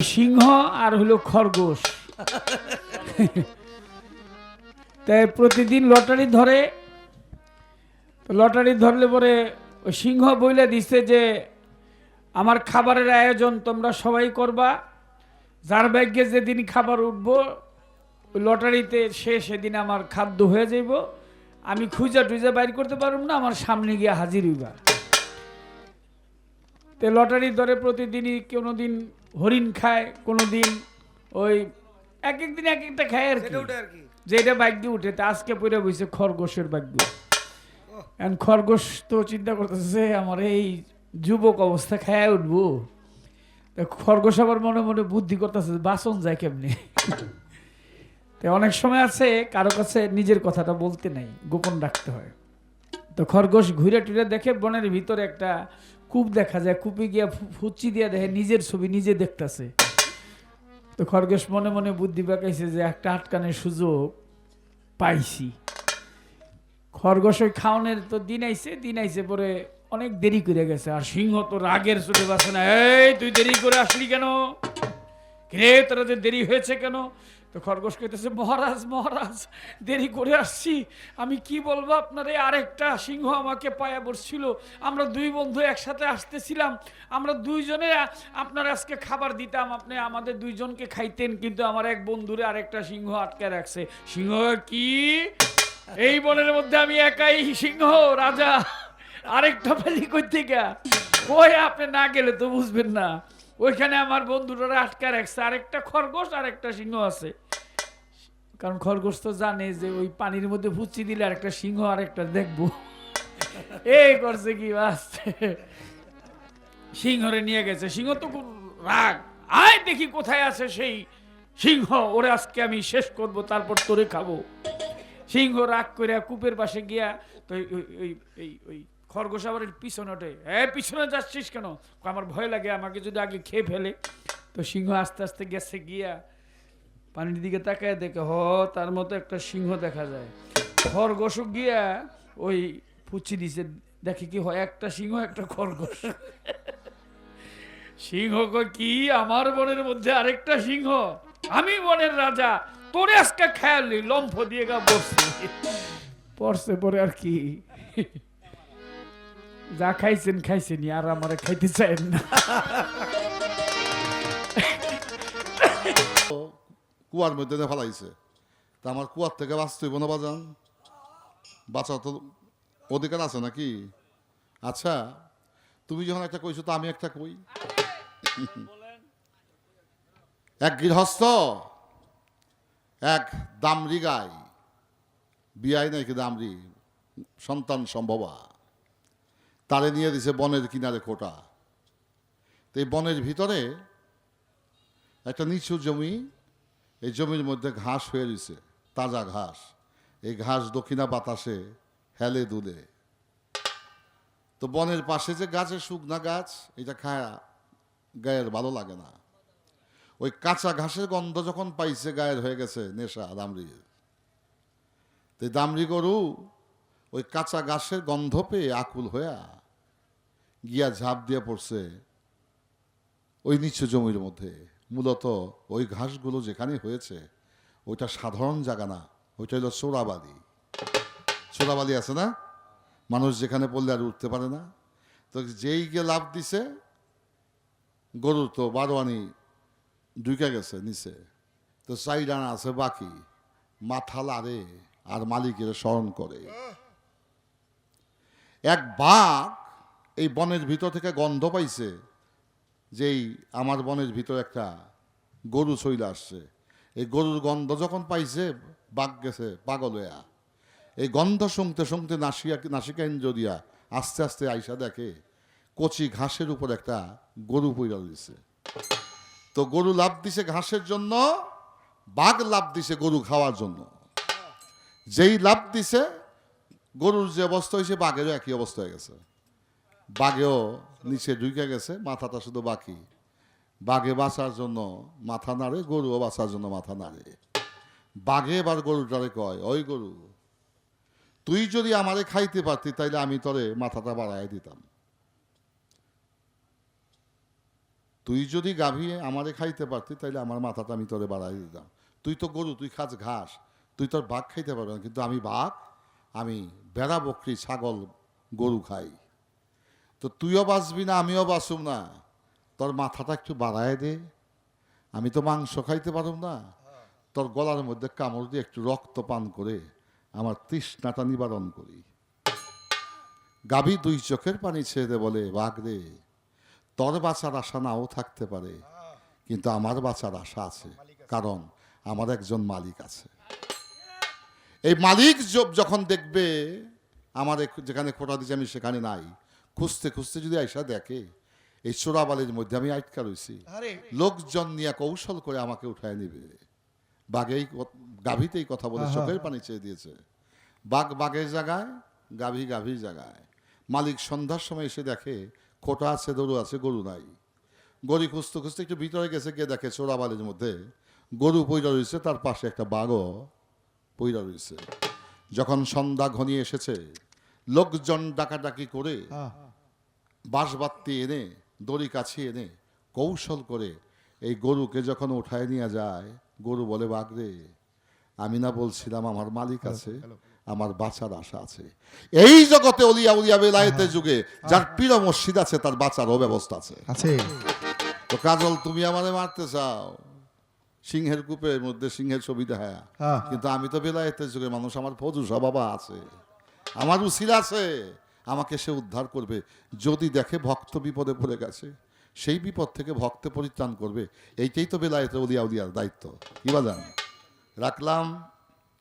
সিংহ আর হলো খরগোশ। তাই প্রতিদিন লটারি ধরে, লটারি ধরলে পরে সিংহ বইলে দিছে যে, আমার খাবারের আয়োজন তোমরা সবাই করবা। যার ভাগ্যে যেদিন খাবার উঠবো, ওই লটারিতে সে সেদিন আমার খাদ্য হয়ে যাইব। আমি খুঁজা টুজা বাইর করতে পারব না, আমার সামনে গিয়ে হাজির হইবা। তো লটারি ধরে প্রতিদিনই কোনো দিন হরিণ খায় কোনো দিন ওই এক এক দিন এক একটা খায় আর কি। ওটা আর কি। উঠে তা আজকে পড়ে বসে খরগোশের ভাগ্য এখন খরগোশ তো চিন্তা করতেছে আমার এই যুবক অবস্থা খায় উঠবো? খরগোশ আবার মনে মনে বুদ্ধি করতেছে বাসন যায় কেমনি? তো অনেক সময় আছে কারও কাছে নিজের কথাটা বলতে নাই গোপন রাখতে হয়। তো খরগোশ ঘুরে টুরে দেখে বনের ভিতরে একটা কূপ দেখা যায়। কূপে গিয়া ফু- ফুচ্চি দিয়া দেখে নিজের ছবি নিজে দেখতাছে। তো খরগোশ মনে মনে বুদ্ধি পাকাইছে যে একটা আটকানের সুযোগ পাইছি। খরগোশ ওই খাওয়ানোর তো দিন আইছে দিন আইছে পরে অনেক দেরি করে গেছে। আর সিংহ তো রাগের চলে বাসে না। এই, তুই দেরি করে আসলি কেন? রে তোরা যে দেরি হয়েছে কেন? তো খরগোশ কইতেছে, মহারাজ মহারাজ, দেরি করে আসছি। আমি কি বলব আপনারে? আরেকটা সিংহ আমাকে পায়া বসছিল। আমরা দুই বন্ধু একসাথে আসতেছিলাম। আমরা দুইজনে, আপনার আজকে খাবার দিতাম। আপনি আমাদের দুইজনকে খাইতেন, কিন্তু আমার এক বন্ধুরে আরেকটা সিংহ আটকে রাখছে। সিংহ কি? এই বনের মধ্যে আমি একাই সিংহ, রাজা। আরেকটা ফেলি কই থেকে? কই আপনি না গেলে তো বুঝবেন না। ওইখানে আমার বন্ধুরা আটকা রাখছে। আরেকটা খরগোশ আর একটা সিংহ আছে। কারণ খরগোশ তো জানে যে ওই পানির মধ্যে ফুচি দিলে আরেকটা সিংহ আরেকটা দেখব। এই করছে কি বাঁচতে সিংহরে নিয়ে গেছে। সিংহ তো খুব রাগ। আয় দেখি কোথায় আছে সেই সিংহ। ওরে আজকে আমি শেষ করব, তারপর তোরে খাব। সিংহ রাগ করে কূপের পাশে গিয়া তো ওই ওই ওই খরগোশ আবার পিছনে ওঠে। হ্যাঁ পিছনে যাচ্ছিস কেন? আমার ভয় লাগে, আমাকে যদি আগে খেয়ে ফেলে। তো সিংহ আস্তে আস্তে গেছে গিয়া পানির দিকে তাকায়, দেখে, হ, তার মতো একটা সিংহ দেখা যায়। খরগোশ গিয়া ওই পুচি দিছে, দেখে কি হয়, একটা সিংহ, একটা খরগোশ। সিংহ কি, আমার বনের মধ্যে আরেকটা সিংহ? আমি বনের রাজা, তোরে আজকে খেয়ালি লম্ফ দিয়ে গা বসছি। পড়ছে পরে আর কি। যা খাইছেন খাইছেন আর আমারে খাইতে চাইেন না। কুয়ার মধ্যে ফেলাইছে, তা আমার কুয়ার থেকে বাঁচতে হইব না বাজান। বাঁচা তো অধিকার আছে নাকি? আচ্ছা তুমি যখন একটা কইছো, তো আমি একটা কই। এক গৃহস্থ, এক দামরি গাই। বিয়াই নাকি দামরি সন্তান সম্ভবা। তারে নিয়ে দিছে বনের কিনারে খোটা তো এই বনের ভিতরে একটা নিচু জমি, এই জমির মধ্যে ঘাস হয়ে রয়েছে, তাজা ঘাস। এই ঘাস দক্ষিণা বাতাসে হেলে দুলে। তো বনের পাশে যে গাছের শুকনা গাছ, এটা খায়া, গায়ের ভালো লাগে না। ওই কাঁচা ঘাসের গন্ধ যখন পাইছে, গায়ের হয়ে গেছে নেশা দামরির তো দামরি গরু ওই কাঁচা গাছের গন্ধ পেয়ে আকুল হইয়া গিয়া ঝাঁপ দিয়ে পড়ছে ওই নিচু জমির মধ্যে। মূলত ওই ঘাসগুলো যেখানে হয়েছে, ওইটা সাধারণ জায়গা না, ওইটা হলো চোরাবালি। চোরাবালি আছে না? মানুষ যেখানে পড়লে আর উঠতে পারে না। তো যেই গিয়ে লাভ দিছে গরু তো বারোয়ানি ঢুকে গেছে নিচে। তো চাইডানা আছে বাকি মাথা লাড়ে আর মালিকের স্মরণ করে। এক বাঘ এই বনের ভিতর থেকে গন্ধ পাইছে যেই আমার বনের ভিতর একটা গরু চইলে আসছে। এই গরুর গন্ধ যখন পাইছে, বাঘ গেছে, পাগল হইয়া। এই গন্ধ শুনতে শুনতে নাসিয়া নাসিকা ইন্দ্র দিয়া আস্তে আস্তে আইসা দেখে, কচি ঘাসের উপর একটা গরু পইরা দিছে তো গরু লাভ দিছে ঘাসের জন্য, বাঘ লাভ দিছে গরু খাওয়ার জন্য। যেই লাভ দিছে গরুর যে অবস্থা হয়েছে, বাঘেরও একই অবস্থা হয়ে গেছে। বাঘেও নিচে ঢুকে গেছে, মাথাটা শুধু বাকি। বাঘে বাঁচার জন্য মাথা নাড়ে, গরুও বাঁচার জন্য মাথা নাড়ে। বাঘে এবার গরুটারে কয়, ওই গরু, তুই যদি আমারে খাইতে পারতি, তাইলে আমি তোরে মাথাটা বাড়াই দিতাম। তুই যদি গাভী আমারে খাইতে পারতি, তাইলে আমার মাথাটা আমি তোরে বাড়াই দিতাম। তুই তো গরু, তুই খাস ঘাস, তুই তোর বাঘ খাইতে পারবে না, কিন্তু আমি বাঘ আমি বেড়া বকরি, ছাগল, গরু খাই। তো তুইও বাঁচবি না, আমিও বাঁচুম না। তোর মাথাটা একটু বাড়ায় দে। আমি তো মাংস খাইতে পারব না। তোর গলার মধ্যে কামড় দিয়ে একটু রক্ত পান করে আমার তৃষ্ণাটা নিবারণ করি। গাভী দুই চোখের পানি ছেড়ে বলে বাঘ রে, তোর বাঁচার আশা নাও থাকতে পারে। কিন্তু আমার বাঁচার আশা আছে। কারণ আমার একজন মালিক আছে। এই মালিক যখন দেখবে আমার যেখানে খোটা দিচ্ছে আমি সেখানে নাই। খুঁজতে খুঁজতে যদি আইসা দেখে এই চোরাবালির মধ্যে আমি আটকা রয়েছি আরে। লোকজন নিয়ে কৌশল করে আমাকে উঠায় নিবে। বাঘেই গাভীতেই কথা বলে চোখের পানি চেয়ে দিয়েছে। বাঘ বাঘের জায়গায় গাভী গাভীর জায়গায়। মালিক সন্ধ্যার সময় এসে দেখে খোটা আছে গরু আছে গরু নাই। গরু খুঁজতে খুঁজতে একটু ভিতরে গেছে গিয়ে দেখে চোরাবালির মধ্যে গরু পৈরা রয়েছে তার পাশে একটা বাঘও। পইরা রয়েছে। যখন সন্ধ্যা ঘনিয়ে এসেছে লোকজন ডাকাডাকি করে হ্যাঁ বাঁশবাত্তি এনে দড়ি কাছে এনে কৌশল করে এই গরুকে যখন উঠায় নিয়ে যায় গরু বলে বাগরে আমি না বলছিলাম আমার মালিক আছে আমার বাঁচার আশা আছে। এই জগতে অলিয়া উলিয়া বেলায়েতে যুগে যার প্রিয় মসজিদ আছে তার বাঁচারও ব্যবস্থা আছে। আছে। তো কাজল তুমি আমারে মারতে চাও। সিংহের কূপের মধ্যে সিংহের ছবি দেখা হ্যাঁ। কিন্তু আমি তো বেলায়েতের যুগে মানুষ আমার ফজু বাবা আছে। আমার উচির আছে। আমাকে সে উদ্ধার করবে। যদি দেখে ভক্ত বিপদে পড়ে গেছে সেই বিপদ থেকে ভক্ত পরিত্রাণ করবে। এইটাই তো বেলায় উলিয়া উলিয়ার দায়িত্ব। কি বলেন? রাখলাম।